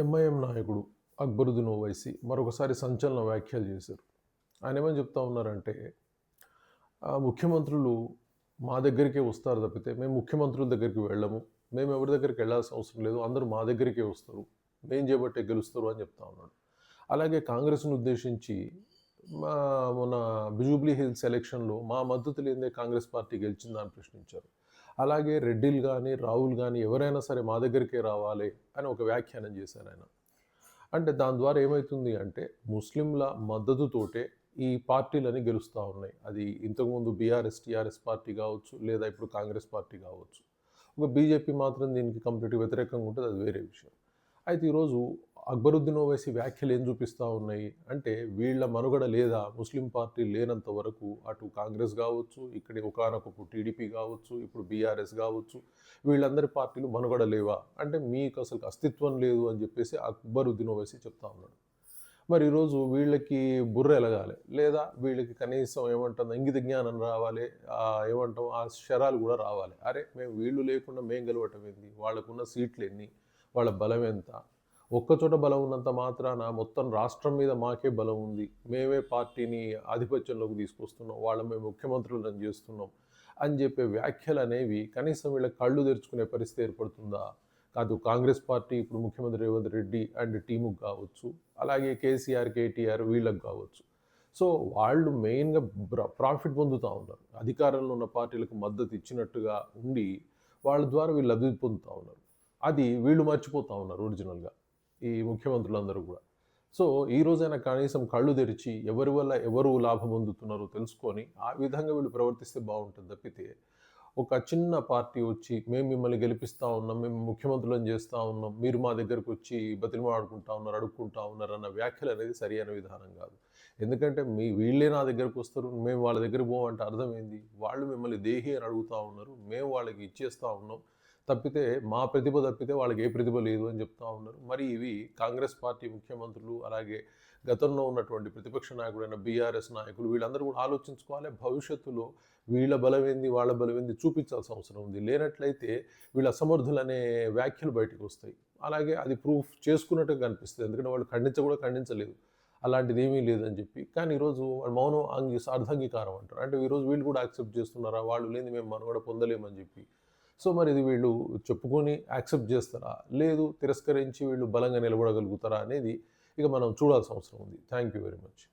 MIM నాయకుడు అక్బరుద్దీన్ ఓవైసీ మరొకసారి సంచలన వ్యాఖ్యలు చేశారు. ఆయన ఏమని చెప్తా ఉన్నారంటే ముఖ్యమంత్రులు మా దగ్గరికే వస్తారు తప్పితే మేము ముఖ్యమంత్రుల దగ్గరికి వెళ్ళము. మేము ఎవరి దగ్గరికి వెళ్ళాల్సిన అవసరం లేదు. అందరూ మా దగ్గరికే వస్తారు. మేము చేపట్టే గెలుస్తారు అని చెప్తా ఉన్నాడు. అలాగే కాంగ్రెస్ను ఉద్దేశించి మా మొన్న బిజూబ్లీ హిల్స్ ఎలక్షన్లో మా మద్దతు లేదే కాంగ్రెస్ పార్టీ గెలిచిందని ప్రశ్నించారు. అలాగే రెడ్డిలు కానీ రాహుల్ కానీ ఎవరైనా సరే మా దగ్గరికే రావాలి అని ఒక వ్యాఖ్యానం చేశారు ఆయన. అంటే దాని ద్వారా ఏమవుతుంది అంటే ముస్లింల మద్దతుతోటే ఈ పార్టీలని గెలుస్తూ ఉన్నాయి. అది ఇంతకుముందు బీఆర్ఎస్ టీఆర్ఎస్ పార్టీ కావచ్చు లేదా ఇప్పుడు కాంగ్రెస్ పార్టీ కావచ్చు. ఒక బీజేపీ మాత్రం దీనికి కంప్లీట్గా వ్యతిరేకంగా ఉంటుంది అది వేరే విషయం. అయితే ఈరోజు అక్బరుద్దీన్ ఓవైసీ వ్యాఖ్యలు ఏం చూపిస్తూ ఉన్నాయి? అంటే వీళ్ళ మనుగడ లేదా ముస్లిం పార్టీ లేనంత వరకు అటు కాంగ్రెస్ కావచ్చు ఇక్కడ ఒకనొక టీడీపీ కావచ్చు ఇప్పుడు బీఆర్ఎస్ కావచ్చు వీళ్ళందరి పార్టీలు మనుగడ లేవా? అంటే మీకు అసలు అస్తిత్వం లేదు అని చెప్పేసి అక్బరుద్దీన్ ఓవైసీ చెప్తా ఉన్నాడు. మరి ఈరోజు వీళ్ళకి బుర్ర ఎలగాలి లేదా వీళ్ళకి కనీసం ఏమంటుంది ఇంగిత జ్ఞానం రావాలి ఏమంటాం ఆ శరాలు కూడా రావాలి? అరే మేము వీళ్ళు లేకుండా మేము గెలవటం ఏంది? వాళ్ళకున్న సీట్లు ఎన్ని? వాళ్ళ బలం ఎంత? ఒక్కచోట బలం ఉన్నంత మాత్రాన మొత్తం రాష్ట్రం మీద మాకే బలం ఉంది. మేమే పార్టీని ఆధిపత్యంలోకి తీసుకొస్తున్నాం. వాళ్ళ మేము ముఖ్యమంత్రులను చేస్తున్నాం అని చెప్పే వ్యాఖ్యలు అనేవి కనీసం వీళ్ళ కళ్ళు తెరుచుకునే పరిస్థితి ఏర్పడుతుందా? కాదు కాంగ్రెస్ పార్టీ ఇప్పుడు ముఖ్యమంత్రి రేవంత్ రెడ్డి అండ్ టీముకు కావచ్చు అలాగే కేసీఆర్ కేటీఆర్ వీళ్ళకు కావచ్చు. సో వాళ్ళు మెయిన్గా ప్రాఫిట్ పొందుతూ ఉన్నారు. అధికారంలో ఉన్న పార్టీలకు మద్దతు ఇచ్చినట్టుగా ఉండి వాళ్ళ ద్వారా వీళ్ళు లబ్ధి పొందుతూ ఉన్నారు. అది వీళ్ళు మర్చిపోతూ ఉన్నారు ఒరిజినల్గా ఈ ముఖ్యమంత్రులందరూ కూడా. సో ఈ రోజైనా కనీసం కళ్ళు తెరిచి ఎవరి వల్ల ఎవరు లాభం పొందుతున్నారో తెలుసుకొని ఆ విధంగా వీళ్ళు ప్రవర్తిస్తే బాగుంటుంది తప్పితే ఒక చిన్న పార్టీ వచ్చి మేము మిమ్మల్ని గెలిపిస్తూ ఉన్నాం మేము ముఖ్యమంత్రులను చేస్తూ ఉన్నాం మీరు మా దగ్గరకు వచ్చి బతిమాడుకుంటా ఉన్నారు అడుక్కుంటా ఉన్నారు అన్న వ్యాఖ్యలు అనేది సరైన విధానం కాదు. ఎందుకంటే మీ వీళ్ళే నా దగ్గరకు వస్తారు మేము వాళ్ళ దగ్గర పోవంటే అర్థమైంది వాళ్ళు మిమ్మల్ని దేహి అని అడుగుతూ ఉన్నారు మేము వాళ్ళకి ఇచ్చేస్తూ ఉన్నాం తప్పితే మా ప్రతిభ తప్పితే వాళ్ళకి ఏ ప్రతిభ లేదు అని చెప్తా ఉన్నారు. మరి ఇవి కాంగ్రెస్ పార్టీ ముఖ్యమంత్రులు అలాగే గతంలో ఉన్నటువంటి ప్రతిపక్ష నాయకుడైన బీఆర్ఎస్ నాయకులు వీళ్ళందరూ కూడా ఆలోచించుకోవాలి. భవిష్యత్తులో వీళ్ళ బలమేంది వాళ్ళ బలమేంది చూపించాల్సిన అవసరం ఉంది. లేనట్లయితే వీళ్ళ అసమర్థులనే వ్యాఖ్యలు బయటకు వస్తాయి. అలాగే అది ప్రూఫ్ చేసుకున్నట్టుగా కనిపిస్తుంది. ఎందుకంటే వాళ్ళు ఖండించ కూడా ఖండించలేదు. అలాంటిది ఏమీ లేదని చెప్పి. కానీ ఈరోజు వాళ్ళు మౌనం అంగీ అర్ధంగీకారం అంటారు. అంటే ఈరోజు వీళ్ళు కూడా యాక్సెప్ట్ చేస్తున్నారా? వాళ్ళు లేని మేము మనం కూడా పొందలేమని చెప్పి. సో మరి ఇది వీళ్ళు చెప్పుకొని యాక్సెప్ట్ చేస్తారా? లేదు తిరస్కరించి వీళ్ళు బలంగా నిలబడగలుగుతారా అనేది ఇక మనం చూడాల్సిన అవసరం ఉంది. Thank you very much